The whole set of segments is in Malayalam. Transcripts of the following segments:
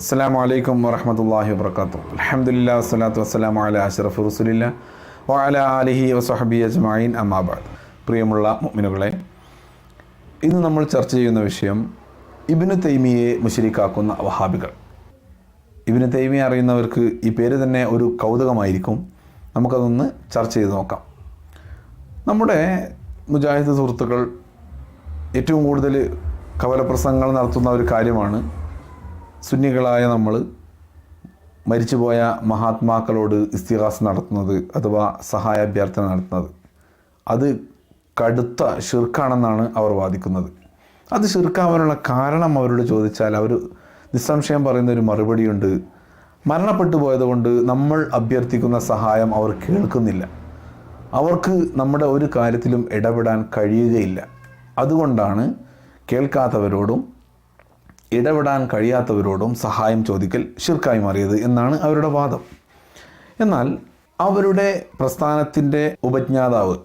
അസ്സാം വലൈക്കും വറഹമത്തല്ലാഹി വാത്തു അലഹമുല്ലാ വസ്സലാത്തു വസ്സലാമു അല അഷറഫ് റസുലില്ല വഅല ആലിഹി വസഹബി അജ്മായിൻ അമ്മാബാദ് പ്രിയമുള്ള മുഅ്മിനുകളെ ഇന്ന് നമ്മൾ ചർച്ച ചെയ്യുന്ന വിഷയം ഇബിന് തൈമിയെ മുശരിക്കാക്കുന്ന വഹാബികൾ. ഇബിന് തൈമിയെ അറിയുന്നവർക്ക് ഈ പേര് തന്നെ ഒരു കൗതുകമായിരിക്കും. നമുക്കതൊന്ന് ചർച്ച ചെയ്ത് നോക്കാം. നമ്മുടെ മുജാഹിദ് സുഹൃത്തുക്കൾ ഏറ്റവും കൂടുതൽ കവലപ്രസംഗങ്ങൾ നടത്തുന്ന ഒരു കാര്യമാണ് സുന്നികളായ നമ്മൾ മരിച്ചുപോയ മഹാത്മാക്കളോട് ഇസ്തിഹാസ് നടത്തുന്നത് അഥവാ സഹായ അഭ്യർത്ഥന നടത്തുന്നത്. അത് കടുത്ത ഷിർക്കാണെന്നാണ് അവർ വാദിക്കുന്നത്. അത് ഷിർക്കാവാനുള്ള കാരണം അവരോട് ചോദിച്ചാൽ അവർ നിസ്സംശയം പറയുന്ന ഒരു മറുപടിയുണ്ട്. മരണപ്പെട്ടു പോയതുകൊണ്ട് നമ്മൾ അഭ്യർത്ഥിക്കുന്ന സഹായം അവർ കേൾക്കുന്നില്ല. അവർക്ക് നമ്മുടെ ഒരു കാര്യത്തിലും ഇടപെടാൻ കഴിയുകയില്ല. അതുകൊണ്ടാണ് കേൾക്കാത്തവരോടും ഇടപെടാൻ കഴിയാത്തവരോടും സഹായം ചോദിക്കൽ ഷിർക്കായി മാറിയത് എന്നാണ് അവരുടെ വാദം. എന്നാൽ അവരുടെ പ്രസ്ഥാനത്തിന്റെ ഉപജ്ഞാതാവ്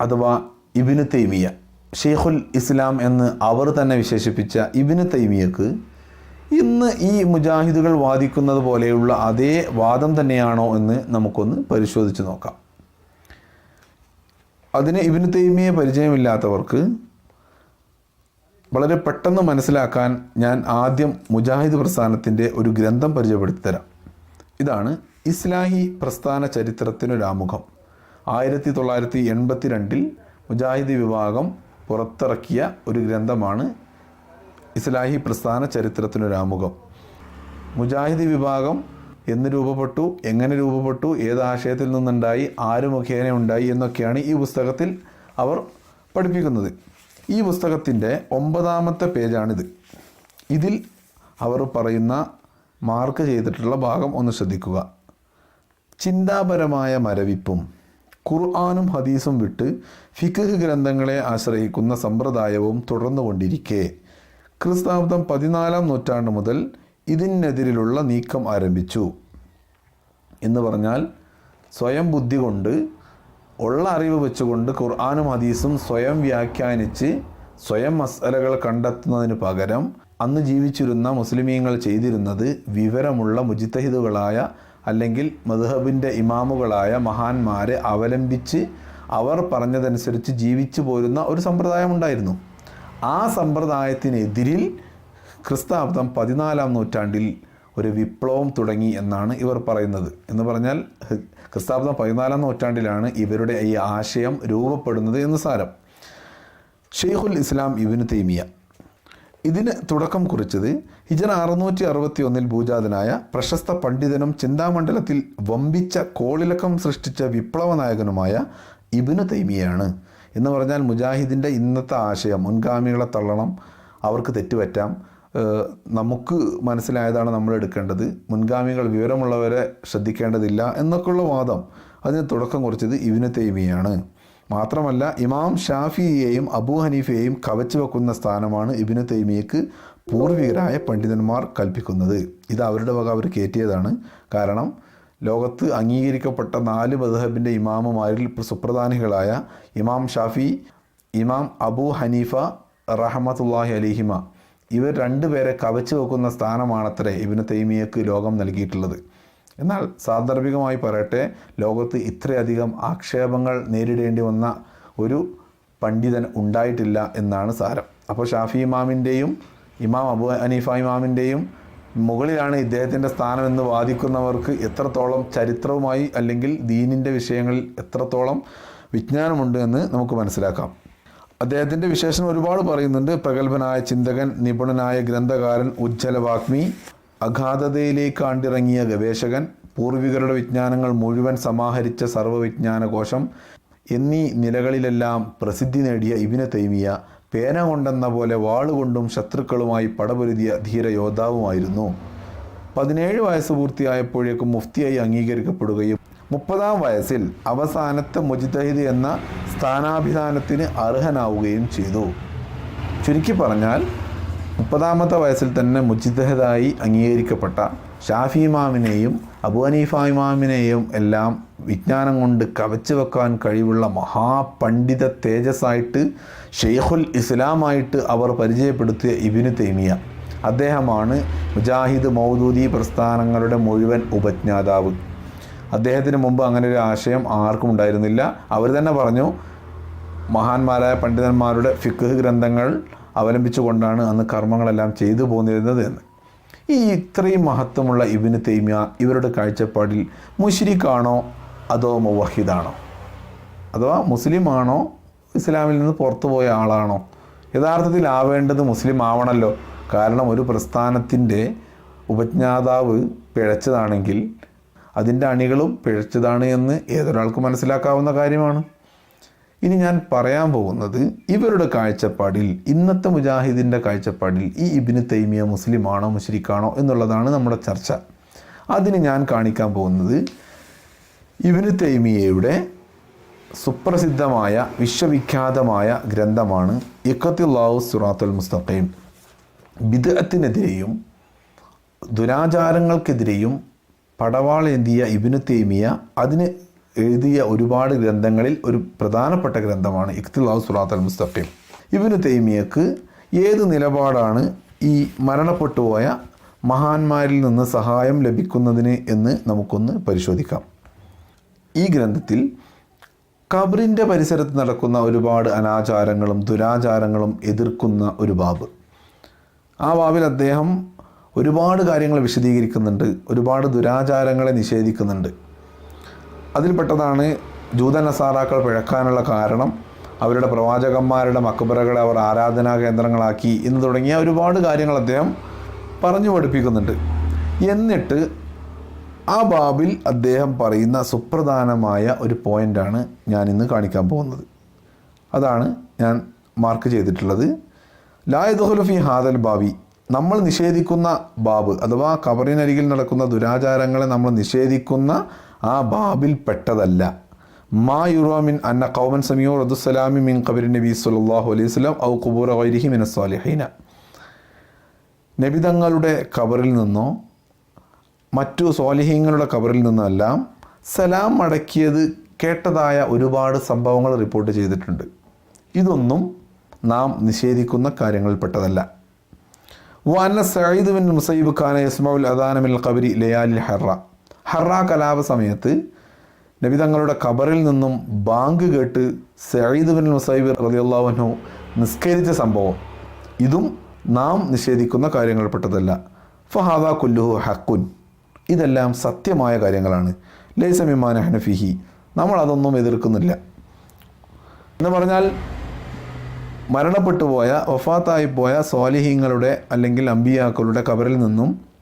അഥവാ ഇബിന് തൈമിയ ഷെയ്ഖുൽ ഇസ്ലാം എന്ന് അവർ തന്നെ വിശേഷിപ്പിച്ച ഇബിന് തൈമിയക്ക് ഇന്ന് ഈ മുജാഹിദുകൾ വാദിക്കുന്നത് പോലെയുള്ള അതേ വാദം തന്നെയാണോ എന്ന് നമുക്കൊന്ന് പരിശോധിച്ച് നോക്കാം. അതിന് ഇബിന് തൈമിയെ പരിചയമില്ലാത്തവർക്ക് വളരെ പെട്ടെന്ന് മനസ്സിലാക്കാൻ ഞാൻ ആദ്യം മുജാഹിദ് പ്രസ്ഥാനത്തിന്റെ ഒരു ഗ്രന്ഥം പരിചയപ്പെടുത്തി തരാം ഇതാണ് ഇസ്ലാഹി പ്രസ്ഥാന ചരിത്രത്തിനൊരാമുഖം. ആയിരത്തി തൊള്ളായിരത്തി എൺപത്തി രണ്ടിൽ മുജാഹിദ് വിഭാഗം പുറത്തിറക്കിയ ഒരു ഗ്രന്ഥമാണ് ഇസ്ലാഹി പ്രസ്ഥാന ചരിത്രത്തിനൊരാമുഖം. മുജാഹിദ് വിഭാഗം എന്ന് രൂപപ്പെട്ടു എങ്ങനെ രൂപപ്പെട്ടു ഏത് ആശയത്തിൽ നിന്നുണ്ടായി ആര് മുഖേന ഉണ്ടായി എന്നൊക്കെയാണ് ഈ പുസ്തകത്തിൽ അവർ പഠിപ്പിക്കുന്നത്. ഈ പുസ്തകത്തിന്റെ ഒമ്പതാമത്തെ പേജാണിത്. ഇതിൽ അവർ പറയുന്ന മാർക്ക് ചെയ്തിട്ടുള്ള ഭാഗം ഒന്ന് ശ്രദ്ധിക്കുക. ചിന്താപരമായ മരവിപ്പും ഖുർആാനും ഹദീസും വിട്ട് ഫിഖ് ഗ്രന്ഥങ്ങളെ ആശ്രയിക്കുന്ന സമ്പ്രദായവും തുടർന്നുകൊണ്ടിരിക്കെ. ക്രിസ്താബ്ദം പതിനാലാം നൂറ്റാണ്ട് മുതൽ ഇതിനെതിരിലുള്ള നീക്കം ആരംഭിച്ചു. എന്ന് പറഞ്ഞാൽ സ്വയം ബുദ്ധി കൊണ്ട് ഉള്ള അറിവ് വെച്ചുകൊണ്ട് ഖുർആാനും ഹദീസും സ്വയം വ്യാഖ്യാനിച്ച് സ്വയം മസലകൾ കണ്ടെത്തുന്നതിന് പകരം അന്ന് ജീവിച്ചിരുന്ന മുസ്ലിമീങ്ങൾ ചെയ്തിരുന്നത് വിവരമുള്ള മുജിത്തഹിദുകളായ അല്ലെങ്കിൽ മധുഹബിന്റെ ഇമാമുകളായ മഹാന്മാരെ അവലംബിച്ച് അവർ പറഞ്ഞതനുസരിച്ച് ജീവിച്ചു പോരുന്ന ഒരു സമ്പ്രദായം ഉണ്ടായിരുന്നു. ആ സമ്പ്രദായത്തിനെതിരിൽ ക്രിസ്താബ്ദം പതിനാലാം നൂറ്റാണ്ടിൽ ഒരു വിപ്ലവം തുടങ്ങി എന്നാണ് ഇവർ പറയുന്നത്. എന്ന് പറഞ്ഞാൽ ക്രിസ്താബ്ദം പതിനാലാം നൂറ്റാണ്ടിലാണ് ഇവരുടെ ഈ ആശയം രൂപപ്പെടുന്നത് എന്ന് സാരം. ഷെയ്ഖുൽ ഇസ്ലാം ഇബിന് തൈമിയ. ഇതിന് തുടക്കം കുറിച്ചത് ഹിജറ അറുന്നൂറ്റി അറുപത്തി ഒന്നിൽ ഭൂജാതനായ പ്രശസ്ത പണ്ഡിതനും ചിന്താമണ്ഡലത്തിൽ വമ്പിച്ച കോളിളക്കം സൃഷ്ടിച്ച വിപ്ലവ നായകനുമായ ഇബിന് തൈമിയാണ് എന്ന് പറഞ്ഞാൽ മുജാഹിദിന്റെ ഇന്നത്തെ ആശയം മുൻഗാമികളെ തള്ളണം അവർക്ക് തെറ്റുപറ്റാം നമുക്ക് മനസ്സിലായതാണ് നമ്മൾ എടുക്കേണ്ടത്. മുൻഗാമികൾ വിവരമുള്ളവരെ ശ്രദ്ധിക്കേണ്ടതില്ല എന്നൊക്കെയുള്ള വാദം. അതിന് തുടക്കം കുറിച്ചത് ഇബിന് തൈമിയാണ്. മാത്രമല്ല ഇമാം ഷാഫിയെയും അബൂ ഹനീഫയെയും കവച്ചു വെക്കുന്ന സ്ഥാനമാണ് ഇബിന് തൈമിയക്ക് പൂർവികരായ പണ്ഡിതന്മാർ കൽപ്പിക്കുന്നത്. ഇത് അവരുടെ വക അവർ കയറ്റിയതാണ്. കാരണം ലോകത്ത് അംഗീകരിക്കപ്പെട്ട നാല് മദ്ഹബിന്റെ ഇമാമുമാരിൽ സുപ്രധാനികളായ ഇമാം ഷാഫി ഇമാം അബൂ ഹനീഫ റഹമത്തുല്ലാഹി അലിഹിമ ഇവർ രണ്ടുപേരെ കവച്ചു വെക്കുന്ന സ്ഥാനമാണത്രേ ഇബിന് തൈമിയക്ക് ലോകം നൽകിയിട്ടുള്ളത്. എന്നാൽ സാന്ദർഭികമായി പറയട്ടെ ലോകത്ത് ഇത്രയധികം ആക്ഷേപങ്ങൾ നേരിടേണ്ടി വന്ന ഒരു പണ്ഡിതൻ ഉണ്ടായിട്ടില്ല എന്നാണ് സാരം. അപ്പോൾ ഷാഫി ഇമാമിന്റെയും ഇമാം അബു അനീഫ ഇമാമിന്റെയും മുകളിലാണ് ഇദ്ദേഹത്തിന്റെ സ്ഥാനം എന്ന് വാദിക്കുന്നവർക്ക് എത്രത്തോളം ചരിത്രവുമായി അല്ലെങ്കിൽ ദീനിന്റെ വിഷയങ്ങളിൽ എത്രത്തോളം വിജ്ഞാനമുണ്ട് എന്ന് നമുക്ക് മനസ്സിലാക്കാം. അദ്ദേഹത്തിന്റെ വിശേഷണം ഒരുപാട് പറയുന്നുണ്ട്. പ്രഗത്ഭനായ ചിന്തകൻ നിപുണനായ ഗ്രന്ഥകാരൻ ഉജ്ജ്വല വാഗ്മി അഗാധതയിലേക്ക് ആണ്ടിറങ്ങിയ ഗവേഷകൻ പൂർവികരുടെ വിജ്ഞാനങ്ങൾ മുഴുവൻ സമാഹരിച്ച സർവവിജ്ഞാനകോശം എന്നീ നിലകളിലെല്ലാം പ്രസിദ്ധി നേടിയ ഇബിന് തൈമിയ പേന കൊണ്ടെന്ന പോലെ വാളുകൊണ്ടും ശത്രുക്കളുമായി പടപൊരുതിയ ധീര യോദ്ധാവുമായിരുന്നു. പതിനേഴ് വയസ്സ് പൂർത്തിയായപ്പോഴേക്കും മുഫ്തിയായി അംഗീകരിക്കപ്പെടുകയും മുപ്പതാം വയസ്സിൽ അവസാനത്തെ മുജിതഹിദ് എന്ന സ്ഥാനാഭിധാനത്തിന് അർഹനാവുകയും ചെയ്തു. ചുരുക്കി പറഞ്ഞാൽ മുപ്പതാമത്തെ വയസ്സിൽ തന്നെ മുജിദ്ദഹദായി അംഗീകരിക്കപ്പെട്ട ഷാഫി ഇമാമിനെയും അബു ഹനീഫ ഇമാമിനെയും എല്ലാം വിജ്ഞാനം കൊണ്ട് കവച്ചു വെക്കാൻ കഴിവുള്ള മഹാപണ്ഡിത തേജസ്സായിട്ട് ഷെയ്ഖുൽ ഇസ്ലാമായിട്ട് അവർ പരിചയപ്പെടുത്തിയ ഇബിനു തൈമിയ. അദ്ദേഹമാണ് മുജാഹിദ് മൗദൂദി പ്രസ്ഥാനങ്ങളുടെ മുഴുവൻ ഉപജ്ഞാതാവ്. അദ്ദേഹത്തിന് മുമ്പ് അങ്ങനെ ഒരു ആശയം ആർക്കും ഉണ്ടായിരുന്നില്ല. അവർ തന്നെ പറഞ്ഞു മഹാന്മാരായ പണ്ഡിതന്മാരുടെ ഫിഖ് ഗ്രന്ഥങ്ങൾ അവലംബിച്ചുകൊണ്ടാണ് അന്ന് കർമ്മങ്ങളെല്ലാം ചെയ്തു പോന്നിരുന്നത് എന്ന്. ഈ ഇത്രയും മഹത്വമുള്ള ഇബിന് തൈമ്യ ഇവരുടെ കാഴ്ചപ്പാടിൽ മുഷിരിക്കാണോ അതോ മുവഹിദാണോ? അഥവാ മുസ്ലിം ആണോ ഇസ്ലാമിൽ നിന്ന് പുറത്തുപോയ ആളാണോ? യഥാർത്ഥത്തിൽ ആവേണ്ടത് മുസ്ലിം ആവണല്ലോ. കാരണം ഒരു പ്രസ്ഥാനത്തിന്റെ ഉപജ്ഞാതാവ് പിഴച്ചതാണെങ്കിൽ അതിന്റെ അണികളും പിഴച്ചതാണ് എന്ന് ഏതൊരാൾക്കും മനസ്സിലാക്കാവുന്ന കാര്യമാണ്. ഇനി ഞാൻ പറയാൻ പോകുന്നത് ഇവരുടെ കാഴ്ചപ്പാടിൽ ഇന്നത്തെ മുജാഹിദിന്റെ കാഴ്ചപ്പാടിൽ ഈ ഇബിന് തൈമിയ മുസ്ലിമാണോ മുഷരിക്കാണോ എന്നുള്ളതാണ് നമ്മുടെ ചർച്ച. അതിന് ഞാൻ കാണിക്കാൻ പോകുന്നത് ഇബിന് തൈമിയയുടെ സുപ്രസിദ്ധമായ വിശ്വവിഖ്യാതമായ ഗ്രന്ഥമാണ് ഇക്കത്തുല്ലാഹു സുറാത്തുൽ മുസ്തഖീം. ബിദത്തിനെതിരെയും ദുരാചാരങ്ങൾക്കെതിരെയും പടവാളേന്തിയ ഇബിന് തൈമിയ അതിന് എഴുതിയ ഒരുപാട് ഗ്രന്ഥങ്ങളിൽ ഒരു പ്രധാനപ്പെട്ട ഗ്രന്ഥമാണ് ഇഖ്തിലാഹു സുറാത്ത് അൽ മുസ്തഖീം. ഇബിന് തൈമിയക്ക് ഏത് നിലപാടാണ് ഈ മരണപ്പെട്ടുപോയ മഹാന്മാരിൽ നിന്ന് സഹായം ലഭിക്കുന്നതിന് എന്ന് നമുക്കൊന്ന് പരിശോധിക്കാം. ഈ ഗ്രന്ഥത്തിൽ ഖബറിന്റെ പരിസരത്ത് നടക്കുന്ന ഒരുപാട് അനാചാരങ്ങളും ദുരാചാരങ്ങളും എതിർക്കുന്ന ഒരു ബാബ്. ആ ബാബിൽ അദ്ദേഹം ഒരുപാട് കാര്യങ്ങൾ വിശദീകരിക്കുന്നുണ്ട് ഒരുപാട് ദുരാചാരങ്ങളെ നിഷേധിക്കുന്നുണ്ട്. അതിൽപ്പെട്ടതാണ് ജൂത നസാറാക്കൾ പിഴക്കാനുള്ള കാരണം. അവരുടെ പ്രവാചകന്മാരുടെ മക്ബറകളെ അവർ ആരാധനാ കേന്ദ്രങ്ങളാക്കി എന്ന് തുടങ്ങിയ ഒരുപാട് കാര്യങ്ങൾ അദ്ദേഹം പറഞ്ഞു പഠിപ്പിക്കുന്നുണ്ട്. എന്നിട്ട് ആ ബാബിൽ അദ്ദേഹം പറയുന്ന സുപ്രധാനമായ ഒരു പോയിന്റാണ് ഞാൻ ഇന്ന് കാണിക്കാൻ പോകുന്നത്. അതാണ് ഞാൻ മാർക്ക് ചെയ്തിട്ടുള്ളത്. ലായദുഹുലഫി ഹാദൽ ബാബി. നമ്മൾ നിഷേധിക്കുന്ന ബാബ് അഥവാ കബറിനരികിൽ നടക്കുന്ന ദുരാചാരങ്ങളെ നമ്മൾ നിഷേധിക്കുന്ന ആ ബാബിൽ പെട്ടതല്ല. മാ യുറോമിൻ അന്ന കൗമൻ സമിയോ റദുസലാമി മിൻ കബിർ നബി സല്ലാഹു അലൈഹി സ്വലാം ഔ കുബൂർ വൈരിഹി മിന സ്വാലിഹീന നബിതങ്ങളുടെ കബറിൽ നിന്നോ മറ്റു സ്വാലിഹീങ്ങളുടെ കബറിൽ നിന്നെല്ലാം സലാം മടക്കിയത് കേട്ടതായ ഒരുപാട് സംഭവങ്ങൾ റിപ്പോർട്ട് ചെയ്തിട്ടുണ്ട്. ഇതൊന്നും നാം നിഷേധിക്കുന്ന കാര്യങ്ങളിൽപ്പെട്ടതല്ല വാന സയ്യിദ് ബിൻ മുസൈബ് ഖാന യസ്മൗൽ അദാനമിൽ കബരി ലയാലിൽ ഹറ. ഹറ കലാപ സമയത്ത് നബി തങ്ങളുടെ ഖബറിൽ നിന്നും ബാങ്ക് കേട്ട് സയ്യിദ് ബിൻ മുസൈബ് റളിയല്ലാഹു നിസ്കരിച്ച സംഭവം. ഇതും നാം നിഷേധിക്കുന്ന കാര്യങ്ങൾപ്പെട്ടതല്ല ഫഹാദ കുല്ലുഹു ഹക്കുൻ ഇതെല്ലാം സത്യമായ കാര്യങ്ങളാണ്. ലൈസമിമാൻ ഹനഫിഹി നമ്മൾ അതൊന്നും എതിർക്കുന്നില്ല. എന്ന് പറഞ്ഞാൽ മരണപ്പെട്ടു പോയ വഫാത്തായി പോയ സ്വാലിഹീങ്ങളുടെ അല്ലെങ്കിൽ അമ്പിയാക്കളുടെ കബറിൽ നിന്നും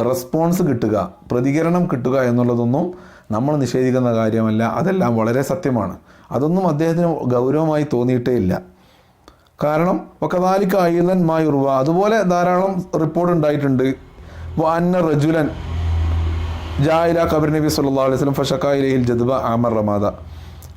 റെസ്പോൺസ് കിട്ടുക പ്രതികരണം കിട്ടുക എന്നുള്ളതൊന്നും നമ്മൾ നിഷേധിക്കുന്ന കാര്യമല്ല. അതെല്ലാം വളരെ സത്യമാണ്. അതൊന്നും അദ്ദേഹത്തിന് ഗൗരവമായി തോന്നിയിട്ടേ ഇല്ല. കാരണം ഒക്കതാലിക്ക് അയ്യലൻ മായുർവ അതുപോലെ ധാരാളം റിപ്പോർട്ട് ഉണ്ടായിട്ടുണ്ട്. അന്ന റജുലൻ ജായില കബർ നബി സല്ലാ അലൈഹി സ്വലം ഫഷക്കായിലയിൽ ജദ്ബ ആമർ റമാദ.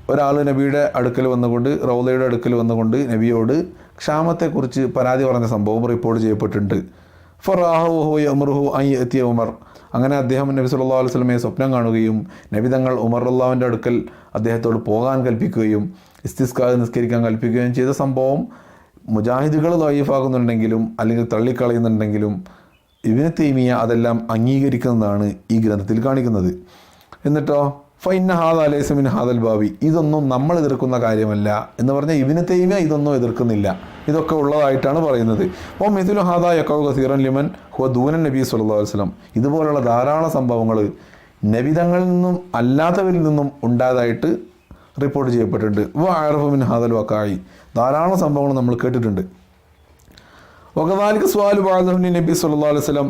ഒരാൾ നബിയുടെ അടുക്കൽ വന്നുകൊണ്ട് റൗദയുടെ അടുക്കൽ വന്നുകൊണ്ട് നബിയോട് ക്ഷാമത്തെക്കുറിച്ച് പരാതി പറഞ്ഞ സംഭവം റിപ്പോർട്ട് ചെയ്യപ്പെട്ടിട്ടുണ്ട്. ഫറാഹു അമർഹു ഐ എത്തിയ ഉമർ. അങ്ങനെ അദ്ദേഹം നബി സുല്ലാ അലൈഹി സ്വലമയെ സ്വപ്നം കാണുകയും നബി തങ്ങൾ ഉമർ അള്ളാവിന്റെ അടുക്കൽ അദ്ദേഹത്തോട് പോകാൻ കൽപ്പിക്കുകയും ഇസ്തിസ്കാദ് നിസ്കരിക്കാൻ കൽപ്പിക്കുകയും ചെയ്ത സംഭവം മുജാഹിദുകൾ ലൈഫാകുന്നുണ്ടെങ്കിലും അല്ലെങ്കിൽ തള്ളിക്കളയുന്നുണ്ടെങ്കിലും ഇബിന് തൈമിയ അതെല്ലാം അംഗീകരിക്കുന്നതാണ് ഈ ഗ്രന്ഥത്തിൽ കാണിക്കുന്നത്. എന്നിട്ടോ ഫൈന ഹാദ് അലേസമിൻ ഹാദൽ ബാബി ഇതൊന്നും നമ്മൾ എതിർക്കുന്ന കാര്യമല്ല എന്ന് പറഞ്ഞാൽ ഇബിന് തൈമിയ ഇതൊന്നും എതിർക്കുന്നില്ല. ഇതൊക്കെ ഉള്ളതായിട്ടാണ് പറയുന്നത്. അപ്പോൾ മിഥുൽ ഹാദ യക്കൗ ഖസീറൻ ലിമൻ ഹുവ ദൂനൻ നബി സല്ലാ വസ്ലം ഇതുപോലുള്ള ധാരാളം സംഭവങ്ങൾ നബിതങ്ങളിൽ നിന്നും അല്ലാത്തവരിൽ നിന്നും ഉണ്ടായതായിട്ട് റിപ്പോർട്ട് ചെയ്യപ്പെട്ടിട്ടുണ്ട്. വ ആറഫുമിൻ ഹാദൽ വക്കായി ധാരാളം സംഭവങ്ങൾ നമ്മൾ കേട്ടിട്ടുണ്ട്. വകദാലിക്ക് സ്വാലു ബാദുഹുനി നബി സല്ലാ അലൈഹി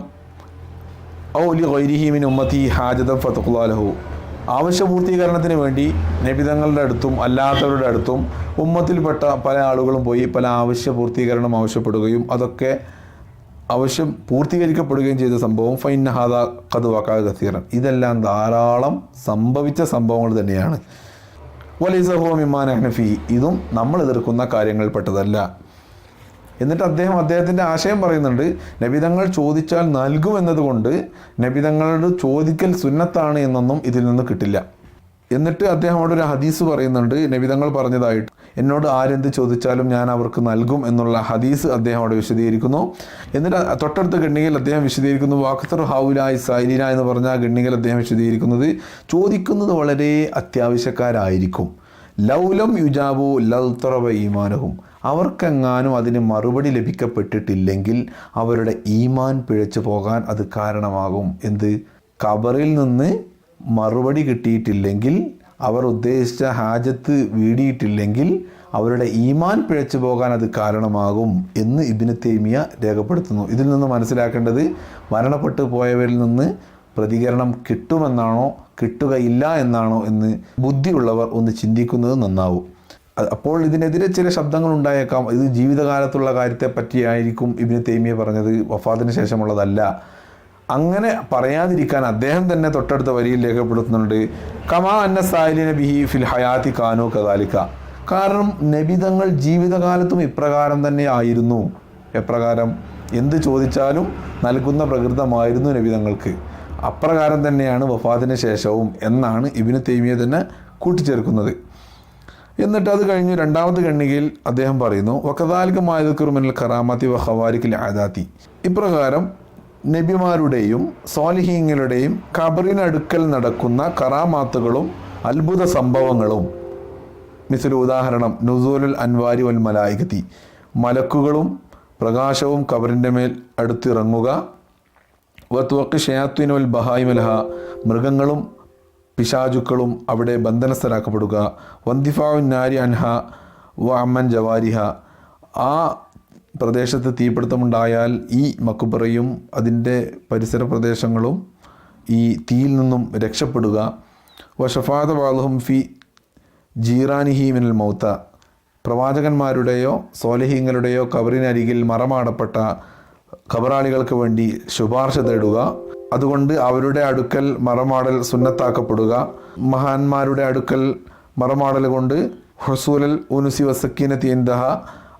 ഔലി ഗൈരിഹിമിൻ ഉമ്മത്തി ഹാജദം ഫത്തുഖുലാലഹു ആവശ്യപൂർത്തീകരണത്തിന് വേണ്ടി നബിതങ്ങളുടെ അടുത്തും അല്ലാത്തവരുടെ അടുത്തും ഉമ്മത്തിൽപ്പെട്ട പല ആളുകളും പോയി പല ആവശ്യ പൂർത്തീകരണം ആവശ്യപ്പെടുകയും അതൊക്കെ ആവശ്യം പൂർത്തീകരിക്കപ്പെടുകയും ചെയ്ത സംഭവം ഫൈനഹാദ കത് വക്കാ കസീറൻ. ഇതെല്ലാം ധാരാളം സംഭവിച്ച സംഭവങ്ങൾ തന്നെയാണ്. വലൈസഹോ മിമാൻ അഹ്നഫി ഇതും നമ്മൾ എതിർക്കുന്ന കാര്യങ്ങളിൽപ്പെട്ടതല്ല എന്നിട്ട് അദ്ദേഹം അദ്ദേഹത്തിന്റെ ആശയം പറയുന്നുണ്ട് നബിതങ്ങൾ ചോദിച്ചാൽ നൽകുമെന്നതുകൊണ്ട് നബിതങ്ങളോട് ചോദിക്കൽ സുന്നത്താണ് എന്നൊന്നും ഇതിൽ നിന്ന് കിട്ടില്ല. എന്നിട്ട് അദ്ദേഹം അവിടെ ഒരു ഹദീസ് പറയുന്നുണ്ട്. നബിതങ്ങൾ പറഞ്ഞതായിട്ട്. എന്നോട് ആരെന്ത് ചോദിച്ചാലും ഞാൻ അവർക്ക് നൽകും എന്നുള്ള ഹദീസ് അദ്ദേഹം അവിടെ വിശദീകരിക്കുന്നു. എന്നിട്ട് തൊട്ടടുത്ത ഗണ്ണികയിൽ അദ്ദേഹം വിശദീകരിക്കുന്നു വാഖത്തർ ഹൗലായി സൈലിന എന്ന് പറഞ്ഞ ആ അദ്ദേഹം വിശദീകരിക്കുന്നത് ചോദിക്കുന്നത് വളരെ അത്യാവശ്യക്കാരായിരിക്കും. ലൗലം യുജാബു ലൽത്തറവ ഈമാനഹും. അവർക്കെങ്ങാനും അതിന് മറുപടി ലഭിക്കപ്പെട്ടിട്ടില്ലെങ്കിൽ അവരുടെ ഈമാൻ പിഴച്ചു പോകാൻ അത് കാരണമാകും. എന്ത്? കബറിൽ നിന്ന് മറുപടി കിട്ടിയിട്ടില്ലെങ്കിൽ അവർ ഉദ്ദേശിച്ച ഹാജത്ത് വീടിയിട്ടില്ലെങ്കിൽ അവരുടെ ഈമാൻ പിഴച്ചു പോകാൻ അത് കാരണമാകും എന്ന് ഇബിന് തേമിയ രേഖപ്പെടുത്തുന്നു. ഇതിൽ നിന്ന് മനസ്സിലാക്കേണ്ടത് മരണപ്പെട്ടു പോയവരിൽ നിന്ന് പ്രതികരണം കിട്ടുമെന്നാണോ കിട്ടുകയില്ല എന്നാണോ എന്ന് ബുദ്ധിയുള്ളവർ ഒന്ന് ചിന്തിക്കുന്നത് നന്നാവും. അപ്പോൾ ഇതിനെതിരെ ചില ശബ്ദങ്ങൾ ഉണ്ടായേക്കാം. ഇത് ജീവിതകാലത്തുള്ള കാര്യത്തെ പറ്റിയായിരിക്കും ഇബിന് തേമിയ പറഞ്ഞത്. വഫാത്തിന് ശേഷമുള്ളതല്ല. അങ്ങനെ പറയാതിരിക്കാൻ അദ്ദേഹം തന്നെ തൊട്ടടുത്ത വരിയിൽ രേഖപ്പെടുത്തുന്നുണ്ട്. കമാ അന്ന സായിലിന ബിഹി ഫിൽ ഹയാത്തി കാനോ കദാലിക്ക കാരണം നബിതങ്ങൾ ജീവിതകാലത്തും ഇപ്രകാരം തന്നെ ആയിരുന്നു. എപ്രകാരം? എന്ത് ചോദിച്ചാലും നൽകുന്ന പ്രകൃതമായിരുന്നു നബിതങ്ങൾക്ക്. അപ്രകാരം തന്നെയാണ് വഫാത്തിന് ശേഷവും എന്നാണ് ഇബിന് തേമിയ തന്നെ കൂട്ടിച്ചേർക്കുന്നത്. എന്നിട്ട് അത് കഴിഞ്ഞ് രണ്ടാമത്തെ ഖണ്ണികയിൽ അദ്ദേഹം പറയുന്നു വക്കതാലികമായതുക്കുറുമിനൽ കറാമത്തി വ ഹവാരിക്കിൽ ആദാത്തി ഇപ്രകാരം നബിമാരുടെയും സ്വാലിഹീങ്ങളുടെയും ഖബറിനടുക്കൽ നടക്കുന്ന കറാമാത്തുകളും അത്ഭുത സംഭവങ്ങളും. മിസൽ ഉദാഹരണം നുസൂലുൽ അൻവാരി വൽ മലായികത്തി. മലക്കുകളും പ്രകാശവും കബറിന്റെ മേൽ അടുത്തിറങ്ങുക. വത്വക്ക് ബഹായി മലഹ മൃഗങ്ങളും പിശാചുക്കളും അവിടെ ബന്ധനസ്ഥരാക്കപ്പെടുക. വന്തിഫാവിൻ നാരി അൻഹ വ അമ്മൻ ജവാരിഹ. ആ പ്രദേശത്ത് തീപിടുത്തമുണ്ടായാൽ ഈ മക്കുബറയും അതിന്റെ പരിസര പ്രദേശങ്ങളും ഈ തീയിൽ നിന്നും രക്ഷപ്പെടുക. വ ഷഫാദ വാലുഹും ഫി ജീറാനിഹി മിനൽ മൗത്ത. പ്രവാചകന്മാരുടെയോ സോലഹീങ്ങളുടെയോ കബറിനരികിൽ മറമാടപ്പെട്ട ഖബറാളികൾക്ക് വേണ്ടി ശുപാർശ തേടുക. അതുകൊണ്ട് അവരുടെ അടുക്കൽ മറമാടൽ സുന്നത്താക്കപ്പെടുക. മഹാന്മാരുടെ അടുക്കൽ മറമാടൽ കൊണ്ട് ഹുസൂലൽ ഉനുസി വസക്കീനത്തി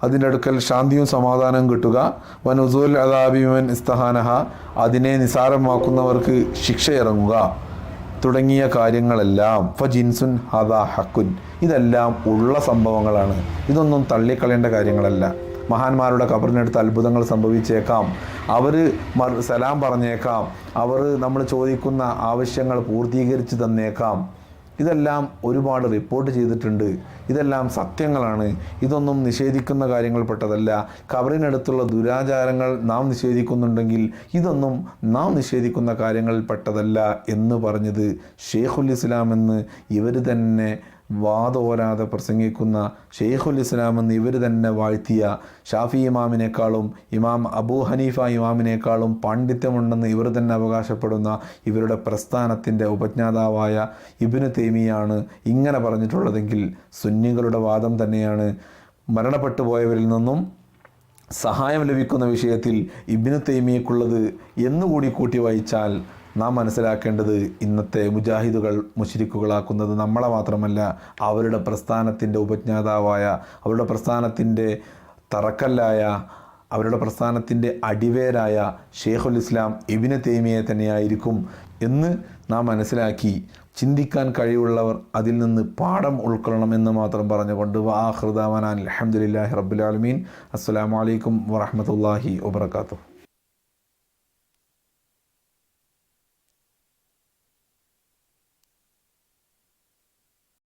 അതിന്റെ അടുക്കൽ ശാന്തിയും സമാധാനവും കിട്ടുക. വനുസൂൽ അദാബിമൻ ഇസ്തഹാനഹ. അതിനെ നിസാരമാക്കുന്നവർക്ക് ശിക്ഷ ഇറങ്ങുക തുടങ്ങിയ കാര്യങ്ങളെല്ലാം. ഫ ജിൻസുൻ ഹദ ഹക്കുൻ. ഇതെല്ലാം ഉള്ള സംഭവങ്ങളാണ്. ഇതൊന്നും തള്ളിക്കളയേണ്ട കാര്യങ്ങളല്ല. മഹാന്മാരുടെ കബറിനടുത്ത് അത്ഭുതങ്ങൾ സംഭവിച്ചേക്കാം. അവർ സലാം പറഞ്ഞേക്കാം. അവർ നമ്മൾ ചോദിക്കുന്ന ആവശ്യങ്ങൾ പൂർത്തീകരിച്ച് തന്നേക്കാം. ഇതെല്ലാം ഒരുപാട് റിപ്പോർട്ട് ചെയ്തിട്ടുണ്ട്. ഇതെല്ലാം സത്യങ്ങളാണ്. ഇതൊന്നും നിഷേധിക്കുന്ന കാര്യങ്ങൾപ്പെട്ടതല്ല കബറിനടുത്തുള്ള ദുരാചാരങ്ങൾ നാം നിഷേധിക്കുന്നുണ്ടെങ്കിൽ ഇതൊന്നും നാം നിഷേധിക്കുന്ന കാര്യങ്ങളിൽപ്പെട്ടതല്ല എന്ന് പറഞ്ഞത് ഷെയ്ഖുൽ ഇസ്ലാം എന്ന് ഇവർ തന്നെ വാദോരാതെ പ്രസംഗിക്കുന്ന ഷെയ്ഖുൽ ഇസ്ലാം എന്ന് ഇവർ തന്നെ വാഴ്ത്തിയ ഷാഫി ഇമാമിനേക്കാളും ഇമാം അബൂ ഹനീഫ ഇമാമിനേക്കാളും പാണ്ഡിത്യമുണ്ടെന്ന് ഇവർ തന്നെ അവകാശപ്പെടുന്ന ഇവരുടെ പ്രസ്ഥാനത്തിന്റെ ഉപജ്ഞാതാവായ ഇബിന് തേമിയാണ് ഇങ്ങനെ പറഞ്ഞിട്ടുള്ളതെങ്കിൽ സുന്നികളുടെ വാദം തന്നെയാണ്. മരണപ്പെട്ടു പോയവരിൽ നിന്നും സഹായം ലഭിക്കുന്ന വിഷയത്തിൽ ഇബിന് തൈമിയക്കുള്ളത് എന്നുകൂടി കൂട്ടി വായിച്ചാൽ നാം മനസ്സിലാക്കേണ്ടത് ഇന്നത്തെ മുജാഹിദുകൾ മുഷിരിക്കുകളാക്കുന്നത് നമ്മളെ മാത്രമല്ല അവരുടെ പ്രസ്ഥാനത്തിന്റെ ഉപജ്ഞാതാവായ അവരുടെ പ്രസ്ഥാനത്തിന്റെ തറക്കല്ലായ അവരുടെ പ്രസ്ഥാനത്തിന്റെ അടിവേരായ ഷെയ്ഖുൽ ഇസ്ലാം ഇബിന് തേമിയെ തന്നെയായിരിക്കും എന്ന് നാം മനസ്സിലാക്കി ചിന്തിക്കാൻ കഴിവുള്ളവർ അതിൽ നിന്ന് പാഠം ഉൾക്കൊള്ളണം എന്ന് മാത്രം പറഞ്ഞുകൊണ്ട് വാഹൃദാമനാൻ അലഹമുല്ലാഹി റബ്ബുലാലമീൻ അസ്സാം വലൈക്കും വറഹമത്തല്ലാഹി വാബർക്കാത്തു